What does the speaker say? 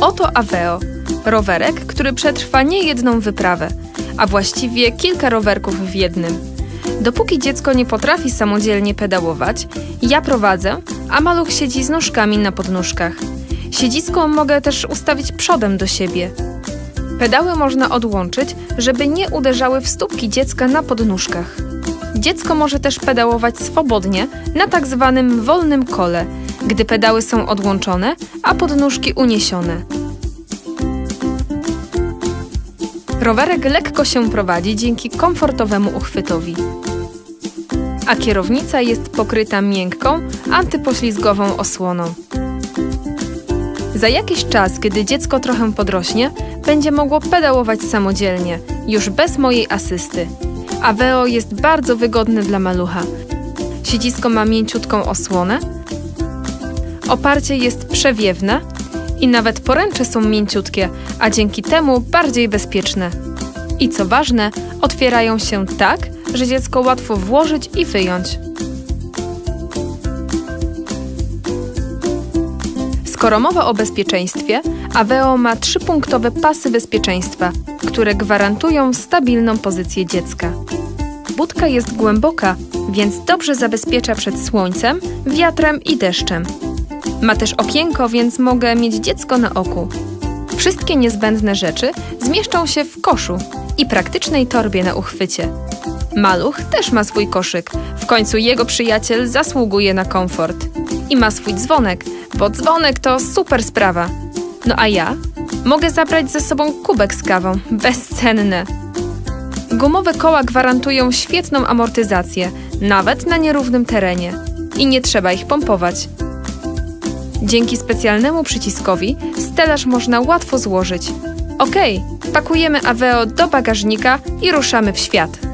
Oto Aveo, rowerek, który przetrwa nie jedną wyprawę, a właściwie kilka rowerków w jednym. Dopóki dziecko nie potrafi samodzielnie pedałować, ja prowadzę, a maluch siedzi z nóżkami na podnóżkach. Siedzisko mogę też ustawić przodem do siebie. Pedały można odłączyć, żeby nie uderzały w stópki dziecka na podnóżkach. Dziecko może też pedałować swobodnie na tak zwanym wolnym kole, gdy pedały są odłączone, a podnóżki uniesione. Rowerek lekko się prowadzi dzięki komfortowemu uchwytowi. A kierownica jest pokryta miękką, antypoślizgową osłoną. Za jakiś czas, kiedy dziecko trochę podrośnie, będzie mogło pedałować samodzielnie, już bez mojej asysty. Aveo jest bardzo wygodny dla malucha. Siedzisko ma mięciutką osłonę, oparcie jest przewiewne i nawet poręcze są mięciutkie, a dzięki temu bardziej bezpieczne. I co ważne, otwierają się tak, że dziecko łatwo włożyć i wyjąć. Skoro mowa o bezpieczeństwie, Aveo ma trzypunktowe pasy bezpieczeństwa, które gwarantują stabilną pozycję dziecka. Budka jest głęboka, więc dobrze zabezpiecza przed słońcem, wiatrem i deszczem. Ma też okienko, więc mogę mieć dziecko na oku. Wszystkie niezbędne rzeczy zmieszczą się w koszu i praktycznej torbie na uchwycie. Maluch też ma swój koszyk, w końcu jego przyjaciel zasługuje na komfort. I ma swój dzwonek, bo dzwonek to super sprawa. No a ja mogę zabrać ze sobą kubek z kawą, bezcenne. Gumowe koła gwarantują świetną amortyzację, nawet na nierównym terenie. I nie trzeba ich pompować. Dzięki specjalnemu przyciskowi stelaż można łatwo złożyć. Ok, pakujemy Aveo do bagażnika i ruszamy w świat.